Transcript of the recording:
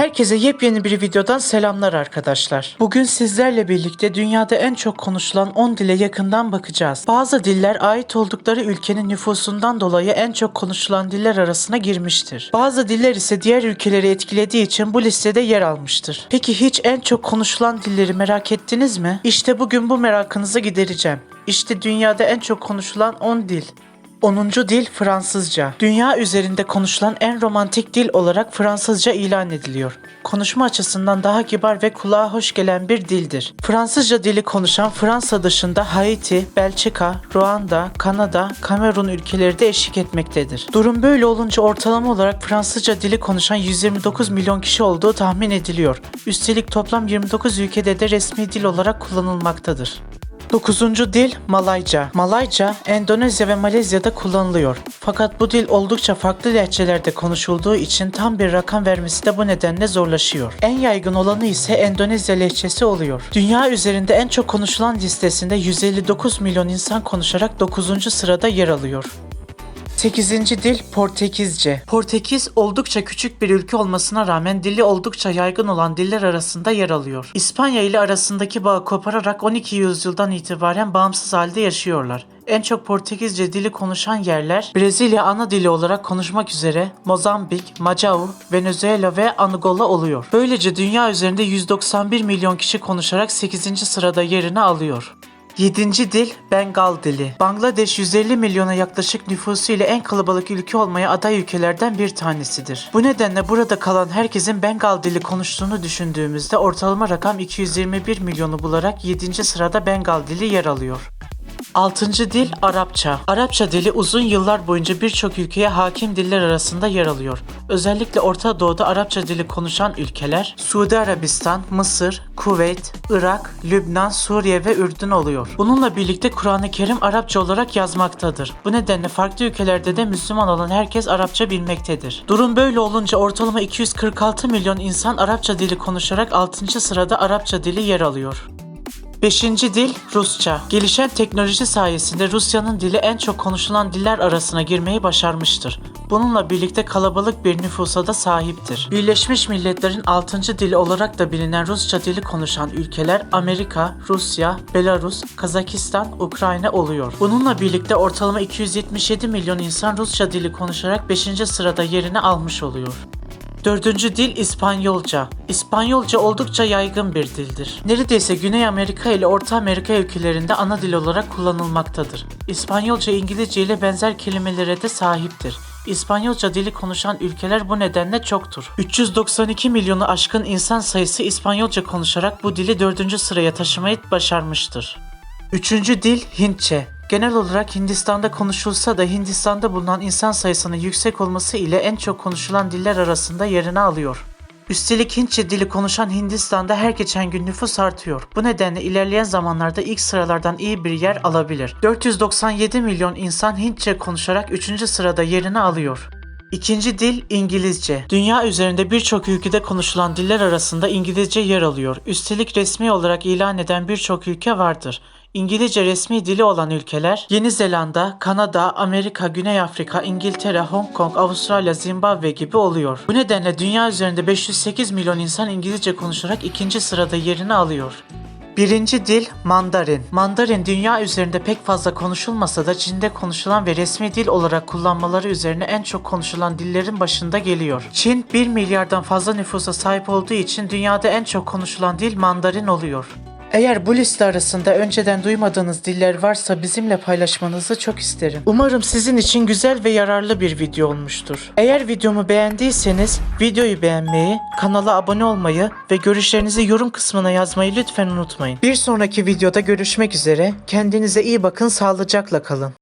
Herkese yepyeni bir videodan selamlar arkadaşlar. Bugün sizlerle birlikte dünyada en çok konuşulan 10 dile yakından bakacağız. Bazı diller ait oldukları ülkenin nüfusundan dolayı en çok konuşulan diller arasına girmiştir. Bazı diller ise diğer ülkeleri etkilediği için bu listede yer almıştır. Peki hiç en çok konuşulan dilleri merak ettiniz mi? İşte bugün bu merakınızı gidereceğim. İşte dünyada en çok konuşulan 10 dil. 10. dil Fransızca. Dünya üzerinde konuşulan en romantik dil olarak Fransızca ilan ediliyor. Konuşma açısından daha kibar ve kulağa hoş gelen bir dildir. Fransızca dili konuşan Fransa dışında Haiti, Belçika, Ruanda, Kanada, Kamerun ülkeleri de eşlik etmektedir. Durum böyle olunca ortalama olarak Fransızca dili konuşan 129 milyon kişi olduğu tahmin ediliyor. Üstelik toplam 29 ülkede de resmi dil olarak kullanılmaktadır. 9. dil Malayca. Malayca, Endonezya ve Malezya'da kullanılıyor. Fakat bu dil oldukça farklı lehçelerde konuşulduğu için tam bir rakam vermesi de bu nedenle zorlaşıyor. En yaygın olanı ise Endonezya lehçesi oluyor. Dünya üzerinde en çok konuşulan listesinde 159 milyon insan konuşarak 9. sırada yer alıyor. 8. dil Portekizce. Portekiz oldukça küçük bir ülke olmasına rağmen dili oldukça yaygın olan diller arasında yer alıyor. İspanya ile arasındaki bağı kopararak 12 yüzyıldan itibaren bağımsız halde yaşıyorlar. En çok Portekizce dili konuşan yerler Brezilya ana dili olarak konuşmak üzere Mozambik, Macau, Venezuela ve Angola oluyor. Böylece dünya üzerinde 191 milyon kişi konuşarak 8. sırada yerini alıyor. 7. dil Bengal dili. Bangladeş 150 milyona yaklaşık nüfusu ile en kalabalık ülke olmaya aday ülkelerden bir tanesidir. Bu nedenle burada kalan herkesin Bengal dili konuştuğunu düşündüğümüzde ortalama rakam 221 milyonu bularak 7. sırada Bengal dili yer alıyor. 6. dil Arapça. Arapça dili uzun yıllar boyunca birçok ülkeye hakim diller arasında yer alıyor. Özellikle Orta Doğu'da Arapça dili konuşan ülkeler Suudi Arabistan, Mısır, Kuveyt, Irak, Lübnan, Suriye ve Ürdün oluyor. Bununla birlikte Kur'an-ı Kerim Arapça olarak yazmaktadır. Bu nedenle farklı ülkelerde de Müslüman olan herkes Arapça bilmektedir. Durum böyle olunca ortalama 246 milyon insan Arapça dili konuşarak 6. sırada Arapça dili yer alıyor. Beşinci dil Rusça. Gelişen teknoloji sayesinde Rusya'nın dili en çok konuşulan diller arasına girmeyi başarmıştır. Bununla birlikte kalabalık bir nüfusa da sahiptir. Birleşmiş Milletler'in 6. dili olarak da bilinen Rusça dili konuşan ülkeler Amerika, Rusya, Belarus, Kazakistan, Ukrayna oluyor. Bununla birlikte ortalama 277 milyon insan Rusça dili konuşarak 5. sırada yerini almış oluyor. Dördüncü dil İspanyolca. İspanyolca oldukça yaygın bir dildir. Neredeyse Güney Amerika ile Orta Amerika ülkelerinde ana dil olarak kullanılmaktadır. İspanyolca İngilizce ile benzer kelimelere de sahiptir. İspanyolca dili konuşan ülkeler bu nedenle çoktur. 392 milyonu aşkın insan sayısı İspanyolca konuşarak bu dili dördüncü sıraya taşımayı başarmıştır. Üçüncü dil Hintçe. Genel olarak Hindistan'da konuşulsa da Hindistan'da bulunan insan sayısının yüksek olması ile en çok konuşulan diller arasında yerini alıyor. Üstelik Hintçe dili konuşan Hindistan'da her geçen gün nüfus artıyor. Bu nedenle ilerleyen zamanlarda ilk sıralardan iyi bir yer alabilir. 497 milyon insan Hintçe konuşarak 3. sırada yerini alıyor. İkinci dil İngilizce. Dünya üzerinde birçok ülkede konuşulan diller arasında İngilizce yer alıyor. Üstelik resmi olarak ilan eden birçok ülke vardır. İngilizce resmi dili olan ülkeler Yeni Zelanda, Kanada, Amerika, Güney Afrika, İngiltere, Hong Kong, Avustralya, Zimbabwe gibi oluyor. Bu nedenle dünya üzerinde 508 milyon insan İngilizce konuşarak ikinci sırada yerini alıyor. Birinci dil Mandarin. Mandarin dünya üzerinde pek fazla konuşulmasa da Çin'de konuşulan ve resmi dil olarak kullanmaları üzerine en çok konuşulan dillerin başında geliyor. Çin 1 milyardan fazla nüfusa sahip olduğu için dünyada en çok konuşulan dil Mandarin oluyor. Eğer bu liste arasında önceden duymadığınız diller varsa bizimle paylaşmanızı çok isterim. Umarım sizin için güzel ve yararlı bir video olmuştur. Eğer videomu beğendiyseniz videoyu beğenmeyi, kanala abone olmayı ve görüşlerinizi yorum kısmına yazmayı lütfen unutmayın. Bir sonraki videoda görüşmek üzere. Kendinize iyi bakın, sağlıcakla kalın.